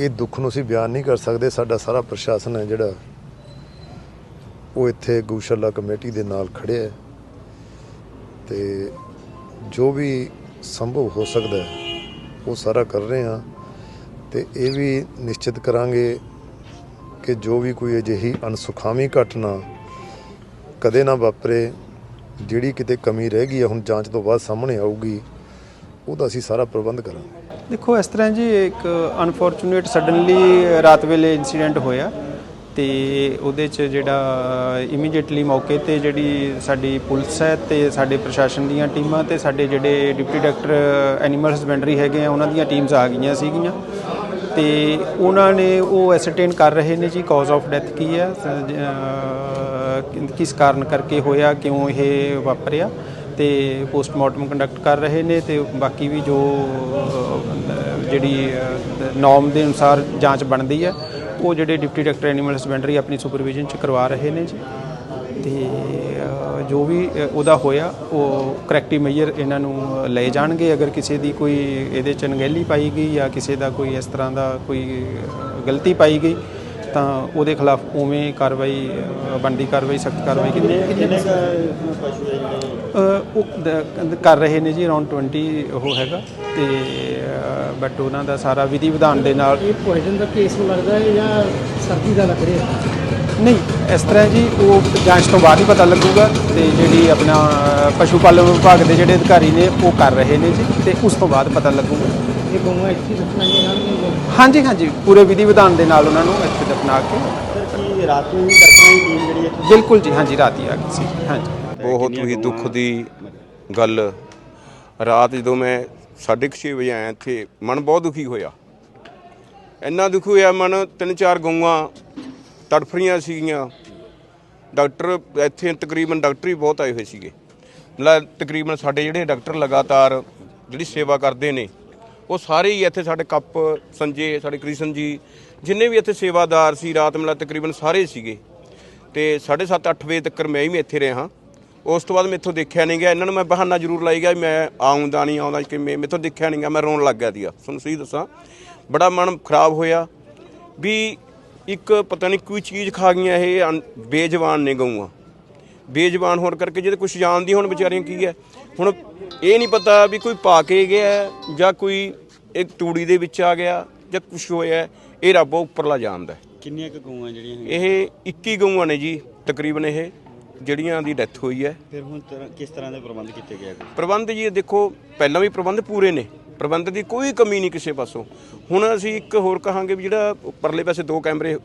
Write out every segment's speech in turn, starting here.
ਇਹ ਦੁੱਖ ਨੂੰ ਅਸੀਂ ਬਿਆਨ ਨਹੀਂ ਕਰ ਸਕਦੇ। ਸਾਡਾ ਸਾਰਾ ਪ੍ਰਸ਼ਾਸਨ ਹੈ ਜਿਹੜਾ ਉਹ ਇੱਥੇ ਗਊਸ਼ਾਲਾ ਕਮੇਟੀ ਦੇ ਨਾਲ ਖੜਿਆ ਹੈ। ਤੇ ਜੋ ਵੀ ਸੰਭਵ ਹੋ ਸਕਦਾ ਹੈ, ਉਹ ਸਾਰਾ ਕਰ ਰਹੇ ਹਾਂ। ਤੇ ਇਹ ਵੀ ਨਿਸ਼ਚਿਤ ਕਰਾਂਗੇ ਕਿ ਜੋ ਵੀ ਕੋਈ ਅਜਿਹੀ ਅਨਸੁਖਾਵੀ ਘਟਨਾ ਕਦੇ ਨਾ ਵਾਪਰੇ, ਜਿਹੜੀ ਕਿਤੇ ਕਮੀ ਰਹਿ ਗਈ ਹੈ, ਹੁਣ ਜਾਂਚ ਤੋਂ ਬਾਅਦ ਸਾਹਮਣੇ ਆਊਗੀ। ਉਹਦਾ ਅਸੀਂ ਸਾਰਾ ਪ੍ਰਬੰਧ ਕਰਾਂਗੇ। ਦੇਖੋ, ਇਸ ਤਰ੍ਹਾਂ ਜੀ ਇੱਕ ਅਨਫੋਰਚੂਨੇਟ ਸਡਨਲੀ ਰਾਤ ਵੇਲੇ ਇਨਸੀਡੈਂਟ ਹੋਇਆ ਤੇ ਉਹਦੇ ਚ ਜਿਹੜਾ ਇਮੀਡੀਏਟਲੀ ਮੌਕੇ ਤੇ ਜਿਹੜੀ ਸਾਡੀ ਪੁਲਿਸ ਹੈ ਤੇ ਸਾਡੇ ਪ੍ਰਸ਼ਾਸਨ ਦੀਆਂ ਟੀਮਾਂ ਤੇ ਸਾਡੇ ਜਿਹੜੇ ਡਿਪਟੀ ਡਾਇਰੈਕਟਰ ਐਨੀਮਲ ਹਸਬੈਂਡਰੀ ਹੈਗੇ ਆ, ਉਹਨਾਂ ਦੀਆਂ ਟੀਮਸ ਆ ਗਈਆਂ ਸੀਗੀਆਂ। ਤੇ ਉਹਨਾਂ ਨੇ ਉਹ ਐਸਰਟੇਨ ਕਰ ਰਹੇ ਨੇ ਜੀ ਕਾਜ਼ ਆਫ ਡੈਥ ਕੀ ਹੈ ਕਿਸ ਕਾਰਨ ਕਰਕੇ ਹੋਇਆ, ਕਿਉਂ ਇਹ ਵਾਪਰਿਆ। ਤੇ ਪੋਸਟਮਾਰਟਮ ਕੰਡਕਟ ਕਰ ਰਹੇ ਨੇ ਤੇ ਬਾਕੀ ਵੀ ਜੋ ਜਿਹੜੀ ਨੋਰਮ ਦੇ ਅਨੁਸਾਰ ਜਾਂਚ ਬਣਦੀ ਹੈ, ਉਹ ਜਿਹੜੇ ਡਿਪਟੀ ਡਾਇਰੈਕਟਰ ਐਨੀਮਲ ਹਸਬੈਂਡਰੀ ਆਪਣੀ ਸੁਪਰਵਿਜ਼ਨ ਚ ਕਰਵਾ ਰਹੇ ਨੇ ਜੀ। ਤੇ ਜੋ ਵੀ ਉਹਦਾ ਹੋਇਆ, ਉਹ ਕਰੈਕਟਿਵ ਮੈਜਰ ਇਹਨਾਂ ਨੂੰ ਲਏ ਜਾਣਗੇ। ਅਗਰ ਕਿਸੇ ਦੀ ਕੋਈ ਇਹਦੇ ਚ ਅਣਗਹਿਲੀ ਪਾਈ ਗਈ ਜਾਂ ਕਿਸੇ ਦਾ ਕੋਈ ਇਸ ਤਰ੍ਹਾਂ ਦਾ ਕੋਈ ਗਲਤੀ ਪਾਈ ਗਈ ਤਾਂ ਉਹਦੇ ਖਿਲਾਫ ਉਵੇਂ ਕਾਰਵਾਈ ਬਣਦੀ ਕਾਰਵਾਈ ਸਖਤ ਕਾਰਵਾਈ ਕੀਤੀ ਕਿੰਨੇ ਪਸ਼ੂ ਉਹ ਕਰ ਰਹੇ ਨੇ ਜੀ ਅਰਾਊਂਡ 20 ਉਹ ਹੈਗਾ। ਤੇ ਬਟ ਉਹਨਾਂ ਦਾ ਸਾਰਾ ਵਿਧੀ ਵਿਧਾਨ ਦੇ ਨਾਲ ਇਹ ਪੋਇਜ਼ਨ ਦਾ ਕੇਸ ਲੱਗਦਾ ਹੈ ਜਾਂ ਸਰਦੀ ਦਾ ਲੱਗ ਰਿਹਾ? ਨਹੀਂ ਇਸ ਤਰ੍ਹਾਂ ਜੀ ਉਹ ਜਾਂਚ ਤੋਂ ਬਾਅਦ ਹੀ ਪਤਾ ਲੱਗੂਗਾ ਤੇ ਜਿਹੜੀ ਆਪਣਾ ਪਸ਼ੂ ਪਾਲਣ ਵਿਭਾਗ ਦੇ ਜਿਹੜੇ ਅਧਿਕਾਰੀ ਨੇ ਉਹ ਕਰ ਰਹੇ ਨੇ ਜੀ ਤੇ ਉਸ ਤੋਂ ਬਾਅਦ ਪਤਾ ਲੱਗੂਗਾ। ਇਹ ਗਊਆਂ ਇੱਥੇ ਰੱਖਣੀਆਂ ਜਾਣਗੀਆਂ ਹਾਂਜੀ ਹਾਂਜੀ ਪੂਰੇ ਵਿਧੀ ਵਿਧਾਨ ਦੇ ਨਾਲ ਉਹਨਾਂ ਨੂੰ ਇੱਥੇ ਦਫਨਾ ਕੇ। ਸਰ ਕੀ ਰਾਤ ਨੂੰ ਹੀ ਡਾਕਟਰਾਂ ਦੀ ਟੀਮ ਜਿਹੜੀ ਇੱਥੇ ਬਿਲਕੁਲ ਜੀ ਹਾਂਜੀ ਰਾਤ ਹੀ ਆ ਗਈ ਸੀ ਹਾਂਜੀ। ਬਹੁਤ ਹੀ ਦੁੱਖ ਦੀ ਗੱਲ। ਰਾਤ ਜਦੋਂ ਮੈਂ 6:30 ਵਜੇ ਆਇਆ ਇੱਥੇ ਮਨ ਬਹੁਤ ਦੁਖੀ ਹੋਇਆ। ਇੰਨਾ ਦੁੱਖ ਹੋਇਆ ਮਨ ਤਿੰਨ ਚਾਰ ਗਊਆਂ ਤੜਫ ਰਹੀਆਂ ਸੀਗੀਆਂ। ਡਾਕਟਰ ਇੱਥੇ ਤਕਰੀਬਨ ਡਾਕਟਰ ਹੀ ਬਹੁਤ ਆਏ ਹੋਏ ਸੀਗੇ। ਮਤਲਬ ਤਕਰੀਬਨ ਸਾਡੇ ਜਿਹੜੇ ਡਾਕਟਰ ਲਗਾਤਾਰ ਜਿਹੜੀ ਸੇਵਾ ਕਰਦੇ ਨੇ ਉਹ ਸਾਰੇ ਹੀ ਇੱਥੇ ਸਾਡੇ ਕੱਪ ਸੰਜੇ, ਸਾਡੇ ਕ੍ਰਿਸ਼ਨ ਜੀ, ਜਿੰਨੇ ਵੀ ਇੱਥੇ ਸੇਵਾਦਾਰ ਸੀ, ਰਾਤ ਮਤਲਬ ਤਕਰੀਬਨ ਸਾਰੇ ਸੀਗੇ। ਤੇ 7:30 8 ਵਜੇ ਤੱਕ ਮੈਂ ਵੀ ਇੱਥੇ ਰਿਹਾ। ਉਸ ਤੋਂ ਬਾਅਦ ਮੈਥੋਂ ਦੇਖਿਆ ਨਹੀਂ ਗਿਆ। ਇਹਨਾਂ ਨੂੰ ਮੈਂ ਬਹਾਨਾ ਜ਼ਰੂਰ ਲਾਈ ਗਿਆ ਵੀ ਮੈਂ ਆਉਂਦਾ ਨਹੀਂ ਆਉਂਦਾ ਕਿ ਮੈਂ ਮੈਥੋਂ ਦੇਖਿਆ ਨਹੀਂ ਗਿਆ, ਮੈਂ ਰੋਣ ਲੱਗ ਗਿਆ ਸੀਗਾ ਤੁਹਾਨੂੰ ਸਹੀ ਦੱਸਾਂ, ਬੜਾ ਮਨ ਖਰਾਬ ਹੋਇਆ ਵੀ ਇੱਕ ਪਤਾ ਨਹੀਂ ਕੋਈ ਚੀਜ਼ ਖਾ ਗਈਆਂ, ਇਹ ਅਨ- ਬੇਜਵਾਨ ਨੇ ਗਊਆਂ। ਬੇਜਵਾਨ ਹੋਣ ਕਰਕੇ ਜਿਹਦੇ ਕੁਝ ਜਾਣਦੀ ਹੁਣ ਵਿਚਾਰੀਆਂ ਕੀ ਹੈ। ਹੁਣ ਇਹ ਨਹੀਂ ਪਤਾ ਵੀ ਕੋਈ ਪਾ ਕੇ ਗਿਆ ਜਾਂ ਕੋਈ ਇੱਕ ਤੂੜੀ ਦੇ ਵਿੱਚ ਆ ਗਿਆ ਜਾਂ ਕੁਝ ਹੋਇਆ। ਇਹ ਰੱਬ ਉੱਪਰਲਾ ਜਾਣਦਾ ਕਿੰਨੀਆਂ ਕੁ ਗਊਆਂ ਜਿਹੜੀਆਂ? ਇਹ 21 ਗਊਆਂ ਨੇ ਜੀ ਤਕਰੀਬਨ ਇਹ ਜਿਹੜੀਆਂ ਦੀ ਡੈਥ ਹੋਈ ਹੈ। ਫਿਰ ਹੁਣ ਤਰ੍ਹਾਂ- ਕਿਸ ਤਰ੍ਹਾਂ ਦੇ ਪ੍ਰਬੰਧ ਕੀਤੇ ਗਏ ਆ ਪ੍ਰਬੰਧ ਜੀ ਦੇਖੋ ਪਹਿਲਾਂ ਵੀ ਪ੍ਰਬੰਧ ਪੂਰੇ ਨੇ। ਪ੍ਰਬੰਧ ਦੀ ਕੋਈ ਕਮੀ ਨਹੀਂ ਕਿਸੇ ਪਾਸੋਂ। ਹੁਣ ਅਸੀਂ ਇੱਕ ਹੋਰ ਕਹਾਂਗੇ ਵੀ ਜਿਹੜਾ ਪਰਲੇ ਪਾਸੇ ਦੋ ਕੈਮਰੇ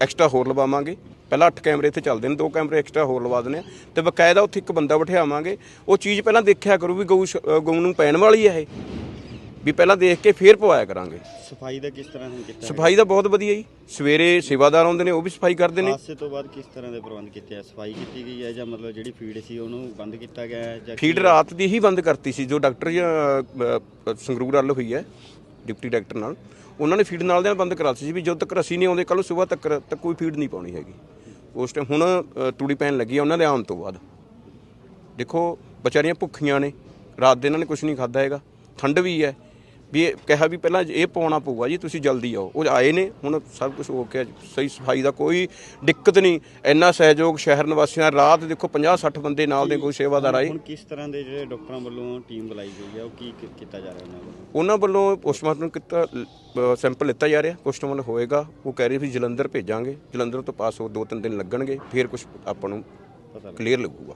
ਐਕਸਟਰਾ ਹੋਰ ਲਵਾਵਾਂਗੇ। ਪਹਿਲਾਂ 8 ਕੈਮਰੇ ਇੱਥੇ ਚੱਲਦੇ ਨੇ ਦੋ ਕੈਮਰੇ ਐਕਸਟਰਾ ਹੋਰ ਲਵਾ ਆ। ਤੇ ਬਕਾਇਦਾ ਉੱਥੇ ਇੱਕ ਬੰਦਾ ਬਿਠਾਵਾਂਗੇ। ਉਹ ਚੀਜ਼ ਪਹਿਲਾਂ ਦੇਖਿਆ ਕਰੂ ਵੀ ਗਊ ਗਊ ਨੂੰ ਪੈਣ ਵਾਲੀ ਹੈ ਇਹ। ਵੀ ਪਹਿਲਾਂ ਦੇਖ ਕੇ ਫੇਰ ਪਵਾਇਆ ਕਰਾਂਗੇ। ਸਫ਼ਾਈ ਦਾ ਕਿਸ ਤਰ੍ਹਾਂ ਹੁਣ ਕੀਤਾ ਸਫ਼ਾਈ ਦਾ ਬਹੁਤ ਵਧੀਆ ਜੀ। ਸਵੇਰੇ ਸੇਵਾਦਾਰ ਆਉਂਦੇ ਨੇ ਉਹ ਵੀ ਸਫ਼ਾਈ ਕਰਦੇ ਨੇ। ਹਾਦਸੇ ਤੋਂ ਬਾਅਦ ਕਿਸ ਤਰ੍ਹਾਂ ਦੇ ਪ੍ਰਬੰਧ ਕੀਤੇ ਆ? ਸਫ਼ਾਈ ਕੀਤੀ ਗਈ ਹੈ ਜਾਂ ਮਤਲਬ ਜਿਹੜੀ ਫੀਡ ਸੀ ਉਹਨੂੰ ਬੰਦ ਕੀਤਾ ਗਿਆ ਹੈ ਜਾਂ ਫੀਡ ਰਾਤ ਦੀ ਹੀ ਬੰਦ ਕਰਤੀ ਸੀ ਜੋ ਡਾਕਟਰ ਜੀ, ਅ, ਅ, ਸੰਗਰੂਰ ਵੱਲ ਹੋਈ ਹੈ ਡਿਪਟੀ ਡਾਇਰੈਕਟਰ ਨਾਲ। ਉਹਨਾਂ ਨੇ ਫੀਡ ਨਾਲ ਦੇ ਨਾਲ ਬੰਦ ਕਰਾਤੀ ਸੀ ਵੀ ਜਦੋਂ ਤੱਕ ਅਸੀਂ ਨਹੀਂ ਆਉਂਦੇ ਕੱਲ ਸਵੇਰ ਤੱਕ ਤੱਕ ਕੋਈ ਫੀਡ ਨਹੀਂ ਪਾਉਣੀ ਹੈਗੀ। ਉਸ ਟਾਈਮ ਹੁਣ ਅ, ਤੂੜੀ ਪੈਣ ਲੱਗੀ ਆ ਉਹਨਾਂ ਦੇ ਆਉਣ ਤੋਂ ਬਾਅਦ। ਦੇਖੋ ਵਿਚਾਰੀਆਂ ਭੁੱਖੀਆਂ ਨੇ ਰਾਤ ਦੇ ਇਹਨਾਂ ਨੇ ਕੁਝ ਨਹੀਂ ਖਾਦਾ ਹੈਗਾ। ਠੰਡ ਵੀ ਹੈ। ਵੀ ਇਹ ਕਿਹਾ ਵੀ ਪਹਿਲਾਂ ਇਹ ਪਾਉਣਾ ਪਊਗਾ ਜੀ ਤੁਸੀਂ ਜਲਦੀ ਆਓ। ਉਹ ਆਏ ਨੇ ਹੁਣ ਸਭ ਕੁਝ ਹੋ ਗਿਆ ਸਹੀ ਸਫ਼ਾਈ ਦਾ ਕੋਈ ਦਿੱਕਤ ਨਹੀਂ। ਇੰਨਾ ਸਹਿਯੋਗ ਸ਼ਹਿਰ ਨਿਵਾਸੀਆਂ। ਰਾਤ ਦੇਖੋ 50 60 ਬੰਦੇ ਨਾਲ ਦੇ ਕੋਈ ਸੇਵਾਦਾਰ ਆਏ। ਹੁਣ ਕਿਸ ਤਰ੍ਹਾਂ ਦੇ ਜਿਹੜੇ ਡਾਕਟਰਾਂ ਵੱਲੋਂ ਟੀਮ ਬੁਲਾਈ ਗਈ ਹੈ ਉਹ ਕੀ ਕੀਤਾ ਜਾ ਰਿਹਾ ਉਹਨਾਂ ਵੱਲੋਂ? ਉਹਨਾਂ ਵੱਲੋਂ ਪੋਸਟਮਾਰਟਮ ਕੀਤਾ ਸੈਂਪਲ ਲਿੱਤਾ ਜਾ ਰਿਹਾ। ਪੋਸਟਮਾਰਟਮ ਹੋਏਗਾ ਉਹ ਕਹਿ ਰਹੇ ਵੀ ਜਲੰਧਰ ਭੇਜਾਂਗੇ। ਜਲੰਧਰ ਤੋਂ ਪਾਸ ਹੋ ਦੋ ਤਿੰਨ ਦਿਨ ਲੱਗਣਗੇ ਫਿਰ ਕੁਝ ਆਪਾਂ ਨੂੰ ਕਲੀਅਰ ਲੱਗੂਗਾ।